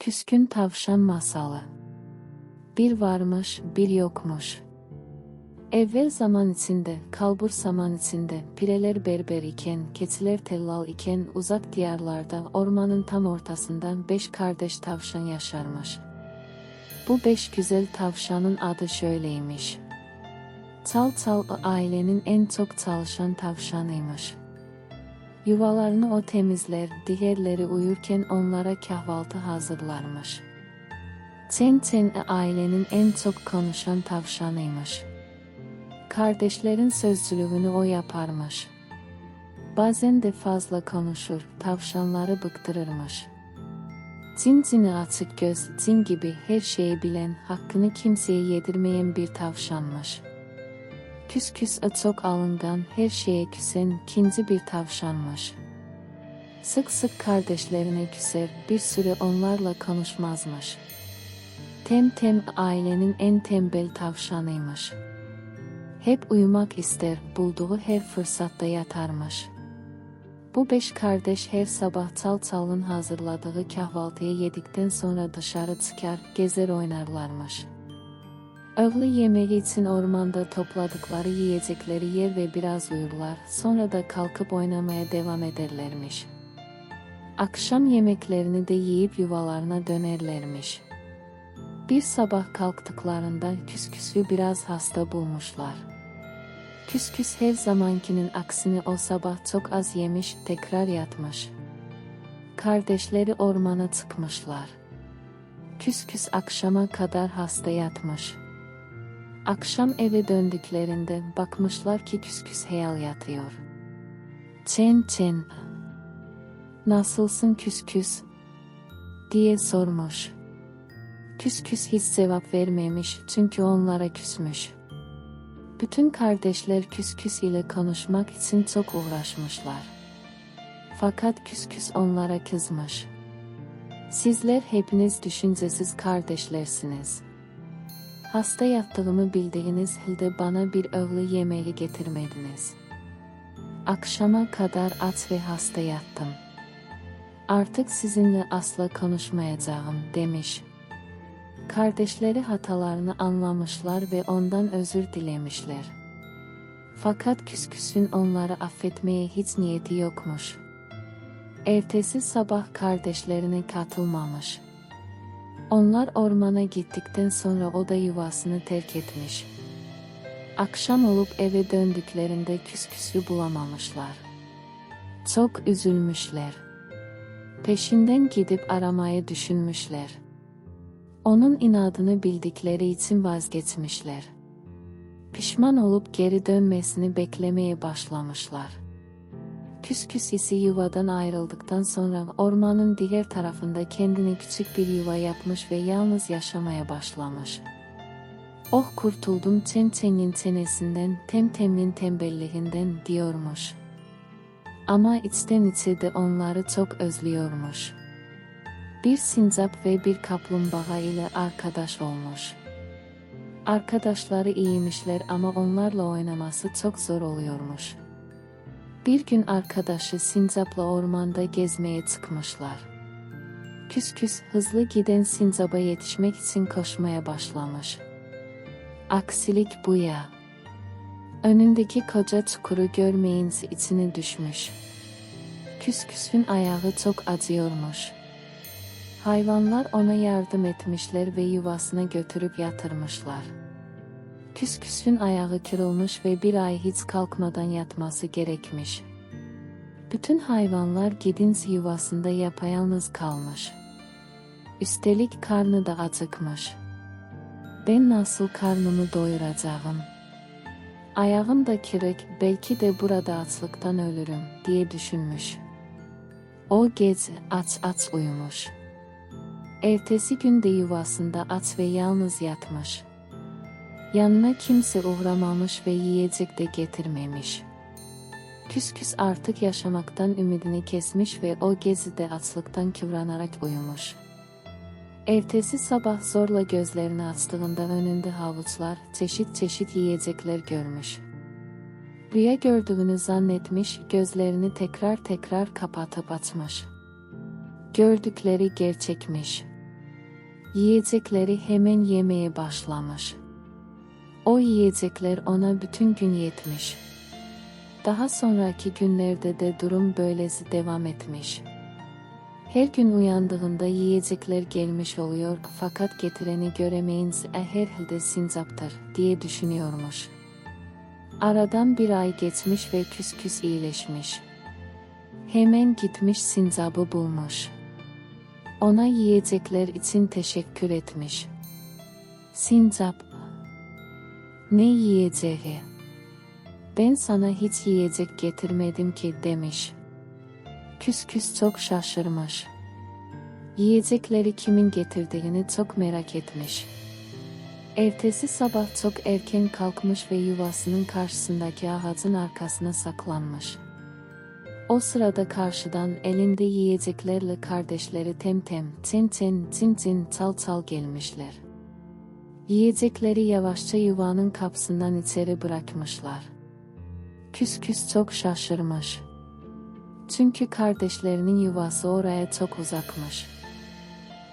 Küskün Tavşan Masalı Bir varmış, bir yokmuş. Evvel zaman içinde, kalbur zaman içinde, pireler berber iken, keçiler tellal iken uzak diyarlarda ormanın tam ortasından beş kardeş tavşan yaşarmış. Bu beş güzel tavşanın adı şöyleymiş. Çal Çal ailenin en çok çalışan tavşanıymış. Yuvalarını o temizler, diğerleri uyurken onlara kahvaltı hazırlarmış. Çen Çen ailenin en çok konuşan tavşanıymış. Kardeşlerin sözcülüğünü o yaparmış. Bazen de fazla konuşur, tavşanları bıktırırmış. Cin cini açık göz, cin gibi her şeyi bilen, hakkını kimseye yedirmeyen bir tavşanmış. Küs küs çok alıngan, her şeye küsen, kinci bir tavşanmış. Sık sık kardeşlerine küser, bir süre onlarla konuşmazmış. Tem tem ailenin en tembel tavşanıymış. Hep uyumak ister, bulduğu her fırsatta yatarmış. Bu beş kardeş her sabah çal çalın hazırladığı kahvaltıyı yedikten sonra dışarı çıkar, gezer oynarlarmış. Öğle yemeği için ormanda topladıkları yiyecekleri yer ve biraz uyurlar, sonra da kalkıp oynamaya devam ederlermiş. Akşam yemeklerini de yiyip yuvalarına dönerlermiş. Bir sabah kalktıklarında küsküsü biraz hasta bulmuşlar. Küsküs her zamankinin aksine o sabah çok az yemiş, tekrar yatmış. Kardeşleri ormana çıkmışlar. Küsküs akşama kadar hasta yatmış. Akşam eve döndüklerinde bakmışlar ki küsküs heyal yatıyor. Çen çen. Nasılsın küsküs? diye sormuş. Küsküs hiç cevap vermemiş çünkü onlara küsmüş. Bütün kardeşler küsküs ile konuşmak için çok uğraşmışlar. Fakat küsküs onlara kızmış. Sizler hepiniz düşüncesiz kardeşlersiniz. Hasta yattığımı bildiğiniz halde bana bir öğle yemeği getirmediniz. Akşama kadar aç ve hasta yattım. Artık sizinle asla konuşmayacağım demiş. Kardeşleri hatalarını anlamışlar ve ondan özür dilemişler. Fakat küsküsün onları affetmeye hiç niyeti yokmuş. Ertesi sabah kardeşlerine katılmamış. Onlar ormana gittikten sonra o da yuvasını terk etmiş. Akşam olup eve döndüklerinde küsküsü bulamamışlar. Çok üzülmüşler. Peşinden gidip aramaya düşünmüşler. Onun inadını bildikleri için vazgeçmişler. Pişman olup geri dönmesini beklemeye başlamışlar. Küsküsisi yuvadan ayrıldıktan sonra ormanın diğer tarafında kendine küçük bir yuva yapmış ve yalnız yaşamaya başlamış. Oh kurtuldum Çençen'in çenesinden, Temtem'in tembelliğinden diyormuş. Ama içten içe de onları çok özlüyormuş. Bir sincap ve bir kaplumbağa ile arkadaş olmuş. Arkadaşları iyiymişler ama onlarla oynaması çok zor oluyormuş. Bir gün arkadaşı sincapla ormanda gezmeye çıkmışlar. Küs küs hızlı giden sincaba yetişmek için koşmaya başlamış. Aksilik bu ya. Önündeki koca çukuru görmeyince içine düşmüş. Küsküsün ayağı çok acıyormuş. Hayvanlar ona yardım etmişler ve yuvasına götürüp yatırmışlar. Küsküsün ayağı kırılmış ve bir ay hiç kalkmadan yatması gerekmiş. Bütün hayvanlar gidins yuvasında yapayalnız kalmış. Üstelik karnı da acıkmış. Ben nasıl karnımı doyuracağım? Ayağım da kırık, belki de burada açlıktan ölürüm diye düşünmüş. O gece aç aç uyumuş. Ertesi gün de yuvasında aç ve yalnız yatmış. Yanına kimse uğramamış ve yiyecek de getirmemiş. Küsküs artık yaşamaktan ümidini kesmiş ve o gezide açlıktan kıvranarak uyumuş. Ertesi sabah zorla gözlerini açtığında önünde havuçlar, çeşit çeşit yiyecekler görmüş. Rüya gördüğünü zannetmiş, gözlerini tekrar tekrar kapatıp açmış. Gördükleri gerçekmiş. Yiyecekleri hemen yemeye başlamış. O yiyecekler ona bütün gün yetmiş. Daha sonraki günlerde de durum böylesi devam etmiş. Her gün uyandığında yiyecekler gelmiş oluyor fakat getireni göremeyince "E, herhalde sincaptır diye düşünüyormuş. Aradan bir ay geçmiş ve küs küs iyileşmiş. Hemen gitmiş sincabı bulmuş. Ona yiyecekler için teşekkür etmiş. Sincap, ne yiyeceği? Ben sana hiç yiyecek getirmedim ki demiş. Küs çok şaşırmış. Yiyecekleri kimin getirdiğini çok merak etmiş. Ertesi sabah çok erken kalkmış ve yuvasının karşısındaki ağacın arkasına saklanmış. O sırada karşıdan elinde yiyeceklerle kardeşleri Temtem, Tintin, Tintin, Çal Çal gelmişler. Yiyecekleri yavaşça yuvanın kapısından içeri bırakmışlar. Küs küs çok şaşırmış. Çünkü kardeşlerinin yuvası oraya çok uzakmış.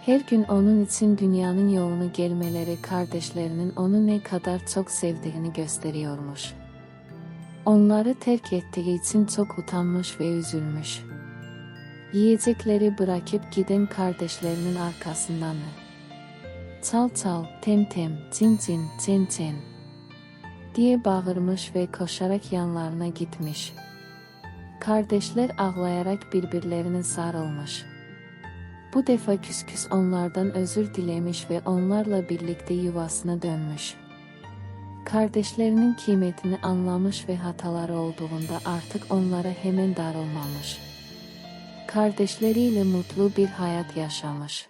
Her gün onun için dünyanın yolunu gelmeleri kardeşlerinin onu ne kadar çok sevdiğini gösteriyormuş. Onları terk ettiği için çok utanmış ve üzülmüş. Yiyecekleri bırakıp giden kardeşlerinin arkasından Çal çal, tem tem, cin cin, cin cin diye bağırmış ve koşarak yanlarına gitmiş. Kardeşler ağlayarak birbirlerine sarılmış. Bu defa küs küs onlardan özür dilemiş ve onlarla birlikte yuvasına dönmüş. Kardeşlerinin kıymetini anlamış ve hataları olduğunda artık onlara hemen darılmamış. Kardeşleriyle mutlu bir hayat yaşamış.